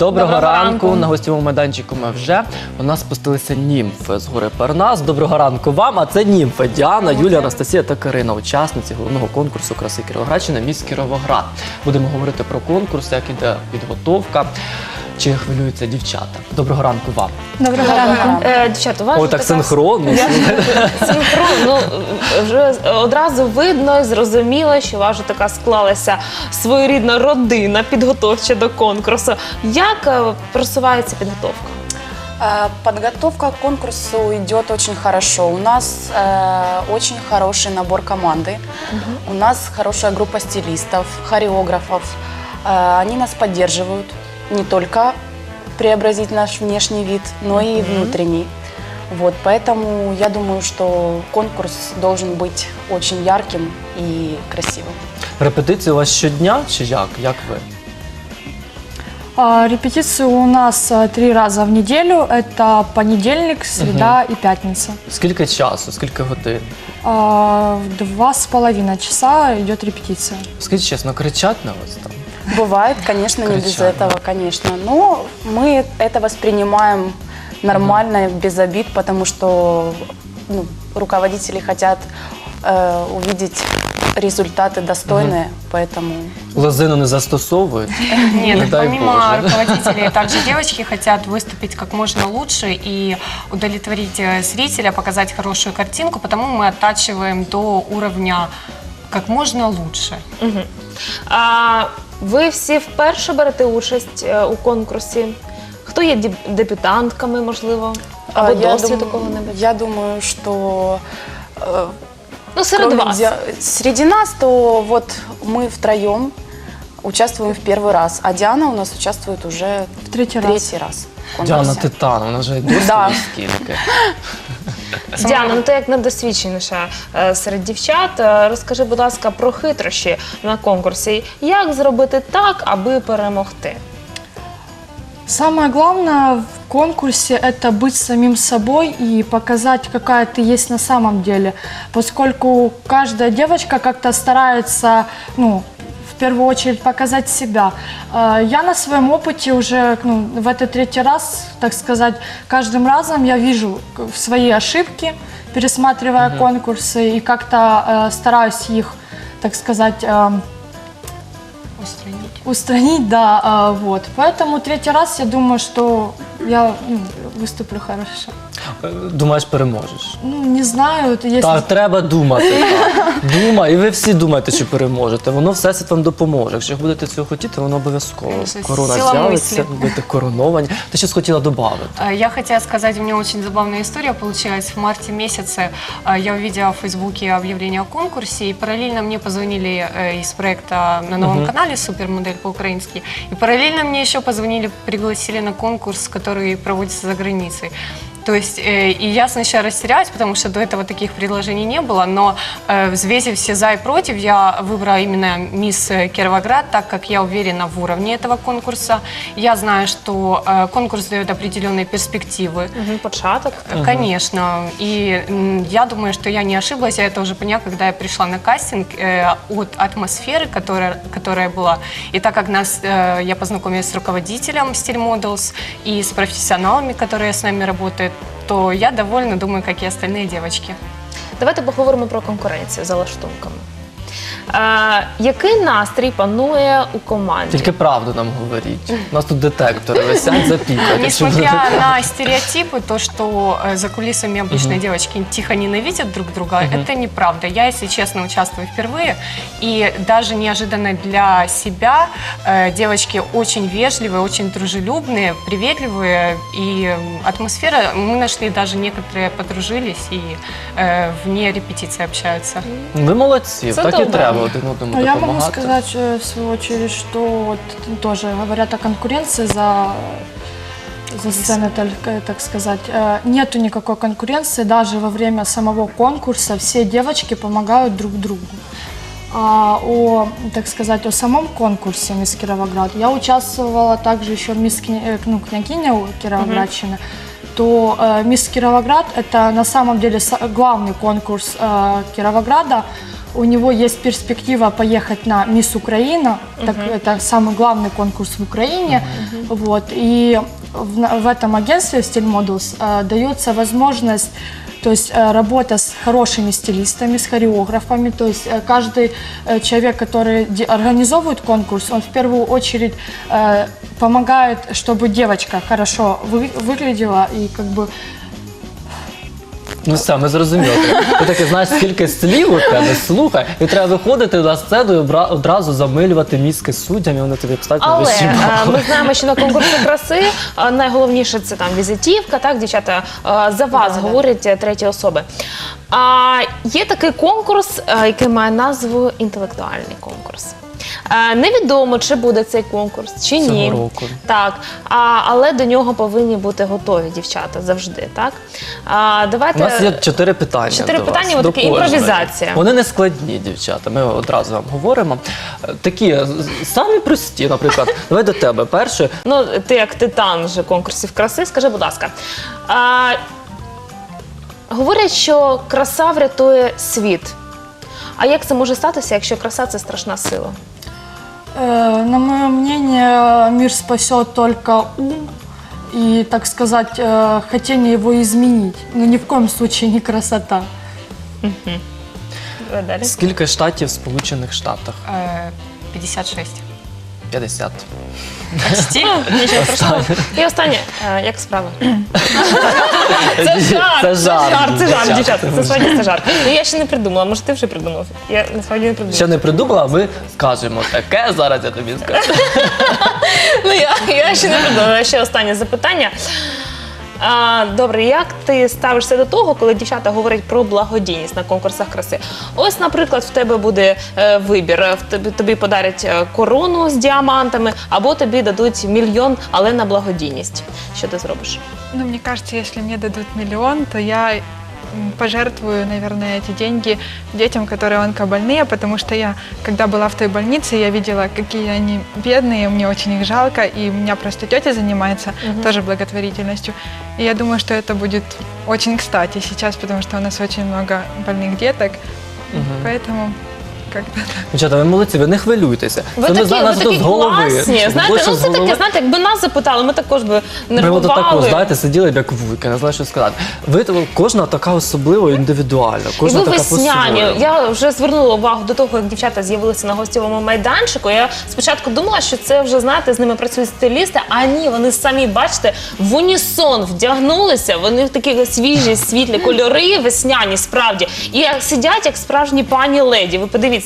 Доброго, Доброго ранку. ранку. На гостєвому майданчику ми вже. У нас спустилися німфи з гори Парнас. Доброго ранку вам. А це німфи Діана, Юлія, Анастасія та Карина, учасниці головного конкурсу краси Кіровоградщина міст Кіровоград. Будемо говорити про конкурс, як іде підготовка Чи хвилюються дівчата? Доброго ранку вам. Доброго ранку. Е, дівчата, у вас О, же так така синхронно. Синхрон, ну вже одразу видно і зрозуміло, що у вас вже така склалася своєрідна родина підготовча до конкурсу. Як е, просувається підготовка? Э, Подготовка к конкурсу идет очень хорошо. У нас э, очень хороший набор команды. У нас хорошая группа стилистов, хореографов. Э, они нас поддерживают не только преобразить наш внешний вид, но и внутренний. Вот, поэтому я думаю, что конкурс должен быть очень ярким и красивым. Репетиції у вас щодня чи як? Як ви? А, Репетиции у нас а, три раза в неделю. Это понедельник, среда и пятница. Скільки часу, скільки годин? А, В два с половиной часа идет репетиция. Скажіть чесно, кричать на вас там? Бывает, конечно, не без этого, конечно. Но мы это воспринимаем нормально, без обид, потому что ну, руководители хотят э, увидеть результаты достойные, поэтому Лозину не застосовують? Нет, Не дай помимо Боже. руководителей, также девочки хотят выступить как можно лучше и удовлетворить э, зрителя, показать хорошую картинку, потому мы оттачиваем до уровня как можно лучше. А ви всі вперше берете участь е, у конкурсі? Хто є деб- дебютантками, можливо? Або э, я, досвіду дум- кого-небудь? я думаю, что э, Ну, серед кроме вас. Ди- среди нас, то вот мы втроем участвуем в первый раз, а Диана у нас участвует уже В третий раз. третий раз. в Діана конкурсе. Титан, вона вже й досвіду Да. скільки. Діана, ну ти як найдосвідченіша е, серед дівчат, е, розкажи, будь ласка, про хитрощі на конкурсі. Як зробити так, аби перемогти? Самое главное в конкурсе это быть самим собой и показать, какая ты есть на самом деле. Поскольку каждая девочка как-то старается, ну, в первую очередь показать себя. Э, Я на своем опыте уже ну, в этот третий раз, так сказать, каждым разом я вижу свои ошибки, пересматривая конкурсы и как-то э, стараюсь их, так сказать, э, Устранить. устранить, да, а, вот. Поэтому третий раз я думаю, что я ну, выступлю хорошо. Е, Думаєш, переможеш. Ну, не знаю, это если... Так, треба думати. Так. Думай, і ви всі думаєте, що переможете. Воно всесвіт вам допоможе. Якщо будете цього хотіти, воно обов'язково. Конечно, Корона сила з'явиться, мислі. будете короновані. Ти щось хотіла додати? Э, Я хотела сказать, у меня очень забавная история получилась. В марте месяце э, я увидела в Фейсбуке объявление о конкурсе, и параллельно мне позвонили э, из проекта на новом канале «Супермодель по-украински», и параллельно мне еще позвонили, пригласили на конкурс, который проводится за границей. То есть, э, и я сначала растерялась, потому что до этого таких предложений не было, но э, взвесив все за и против, я выбрала именно мисс э, Кировоград, так как я уверена в уровне этого конкурса. Я знаю, что э, конкурс дает определенные перспективы. Початок. Э, Конечно. И м, я думаю, что я не ошиблась. Я это уже поняла, когда я пришла на кастинг э, от атмосферы, которая, которая была. И так как нас, э, я познакомилась с руководителем Style Models и с профессионалами, которые с нами работают, то я довольна, думаю, как и остальные девочки. Давайте поговоримо про конкуренцію за лаштунками. Е, який настрій панує у команді? Тільки правду нам говоріть. У нас тут детектори висять, запікають. Несмотря на стереотипы, то, что э, за кулисами обычно девочки тихо ненавидят друг друга, это неправда. Я, если честно, участвую впервые, и даже неожиданно для себя э, девочки очень вежливые, очень дружелюбные, приветливые, и м, атмосфера, мы нашли даже некоторые подружились и э, вне репетиции общаются. Ви молодці, Це так і добре. треба один одному А я могу допомагати. сказать, э, в свою очередь, что вот тоже говорят о конкуренции за за сценой, только, так сказать. Э, Нету никакой конкуренции, даже во время самого конкурса все девочки помогают друг другу. А о, так сказать, о самом конкурсе «Мисс Кировоград» я участвовала также еще в «Мисс Кня- э, ну, княгиня Кировоградщины», то э, «Мисс Кировоград» — это на самом деле са- главный конкурс э, Кировограда, у него есть перспектива поехать на Мисс Украина, так это самый главный конкурс в Украине, вот, и в, в этом агентстве Style Models э, дается возможность то есть э, работа с хорошими стилистами, с хореографами. То есть э, каждый э, человек, который организовывает конкурс, он в первую очередь помогает, чтобы девочка хорошо вы- выглядела и как бы Ну все, ми зрозуміли. Ти таки знаєш, скільки слів у тебе, слухай, і треба виходити на сцену і обра- одразу замилювати мізки суддям, і вони тобі поставлять на Але вищі е, бали. ми знаємо, що на конкурсі краси е, найголовніше це там візитівка, так, дівчата, е, за вас говорять е, треті особи. А є такий конкурс, е, який має назву інтелектуальний конкурс. Е, Невідомо, чи буде цей конкурс, чи Цього ні. року. Так, а, але до нього повинні бути готові дівчата завжди. Так? А, У нас є чотири питання. Чотири до вас, питання, до отакі, кожної. імпровізація. Вони не складні, дівчата. Ми одразу вам говоримо. Е, Такі е, самі прості, наприклад. Давай до тебе. Перше, Ну, ти як титан вже конкурсів краси, скажи, будь ласка. А, говорять, що краса врятує світ. А як це може статися, якщо краса це страшна сила? Э, На мое мнение, мир спасет только ум и, так сказать, э, хотение его изменить. Но ни в коем случае не красота. Давай далі. скільки штатів в Сполучених Штатах? Э, 56. 50. Почти. Нічого страшного. І останнє, е, як справи? Це жарт, Це жарт, це жарт, дівчата. Це сьогодні це жарт. Ну я ще не придумала, може ти вже придумав. Я насправді не придумала. Ще не придумала, ми скажемо таке, зараз я тобі скажу. Ну, я, я ще не придумала. Ще останнє запитання. А, добре, як ти ставишся до того, коли дівчата говорять про благодійність на конкурсах краси? Ось, наприклад, в тебе буде е, вибір. В тобі, тобі подарять е, корону з діамантами, або тобі дадуть мільйон, але на благодійність. Що ти зробиш? Ну, мне кажется, если мне дадут миллион, то я пожертвую, наверное, эти деньги детям, которые онкобольные, потому что я, когда была в той больнице, я видела, какие они бедные, мне очень их жалко, и у меня просто тетя занимается тоже благотворительностью. И я думаю, что это будет очень кстати сейчас, потому что у нас очень много больных деток, поэтому как-то так. Дівчата, ви молодці, ви не хвилюйтеся. Ви Це ми такі, ви зараз такі з голови. класні. Знаєте, Більше ну з це таке, голови. знаєте, якби нас запитали, ми також би Ми от нервували. знаєте, сиділи б як вуйки, не знаю, що сказати. Ви то- кожна така особлива, індивідуальна, І кожна ви така весняні. по-своєму. Я вже звернула увагу до того, як дівчата з'явилися на гостєвому майданчику. Я спочатку думала, що це вже знаєте, з ними працюють стилісти. А ні, вони самі бачите в унісон вдягнулися. Вони в такі свіжі, світлі кольори, весняні, справді. І як сидять як справжні пані леді. Ви подивіться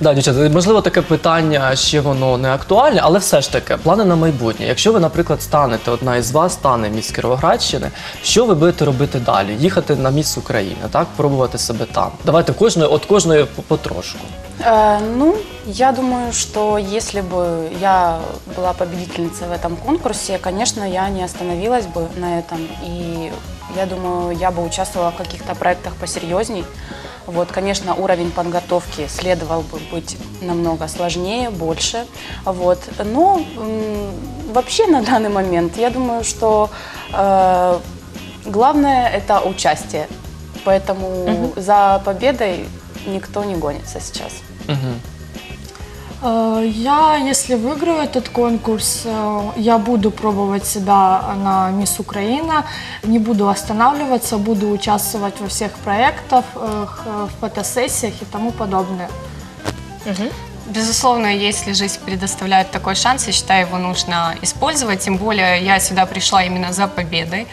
Да, дівчата, можливо, таке питання ще воно не актуальне, але все ж таки, плани на майбутнє. Якщо ви, наприклад, станете, одна із вас стане міс Кіровоградщини, що ви будете робити далі? Їхати на міс України, так? Пробувати себе там. Давайте кожної, от кожної по- потрошку. Э, ну, я думаю, что если бы я была победительницей в этом конкурсе, конечно, я не остановилась бы на этом. И я думаю, я бы участвовала в каких-то проектах посерьезней. Вот, конечно, уровень подготовки следовал бы быть намного сложнее, больше. Вот. Но вообще на данный момент я думаю, что э, главное это участие. Поэтому за победой никто не гонится сейчас. Э, Я, если выиграю этот конкурс, э, я буду пробовать себя на Мисс Украина, не буду останавливаться, буду участвовать во всех проектах, э, х- в фотосессиях и тому подобное. Безусловно, если жизнь предоставляет такой шанс, я считаю, его нужно использовать. Тем более я сюда пришла именно за победой.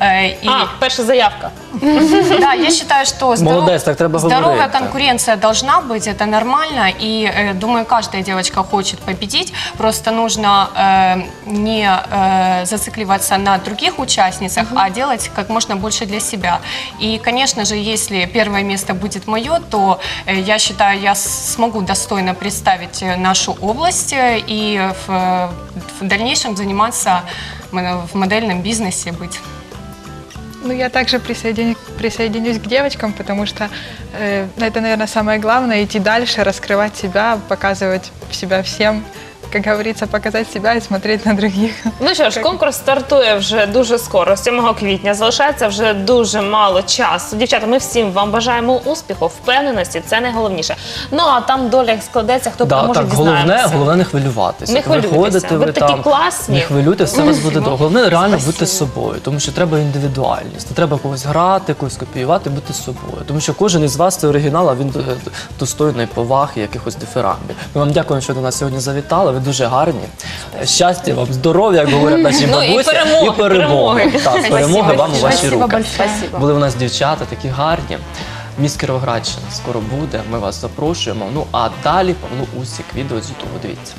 Э, И А, перша заявка. да, я считаю, что здоров- Молодец, так треба здоровая говорить, да. конкуренция должна быть, это нормально. И э, думаю, каждая девочка хочет победить. Просто нужно э, не э, зацикливаться на других участницах, а делать как можно больше для себя. И, конечно же, если первое место будет мое, то э, я считаю, я с- смогу достойно представить э, нашу область э, и в, э, в дальнейшем заниматься м- в модельном бизнесе быть. Ну, я также присоединюсь, присоединюсь к девочкам, потому что э, это, наверное, самое главное, идти дальше, раскрывать себя, показывать себя всем. как говорится, показать себя и смотреть на других. Ну що ж, конкурс стартує вже дуже скоро, 7 квітня. Залишається вже дуже мало часу. Дівчата, ми всім вам бажаємо успіху, впевненості. Це найголовніше. Ну а там доля як складеться, хто Да, переможе, так, головне, дізнаємося. головне не хвилюватися. Не хвилюйтеся. Виходите Ви ви такі там, класні. Не хвилюйтеся, все у вас буде добре. Головне реально бути собою, тому що треба індивідуальність. Не треба когось грати, когось копіювати, бути собою. Тому що кожен із вас це оригінал, а він до- достойний поваги, якихось дифирамбів. Ми вам дякуємо, що до нас сьогодні завітали. Ви дуже гарні. Щастя вам, здоров'я, як говорять наші Ну, і бабусі, перемоги, і перемоги. Так, перемоги вам у ваші Спасибо руки. большое. Були у нас дівчата такі гарні. Міс Кіровоградщина скоро буде. Ми вас запрошуємо. Ну а далі Павло Усік, відео з Ютубу. Дивіться.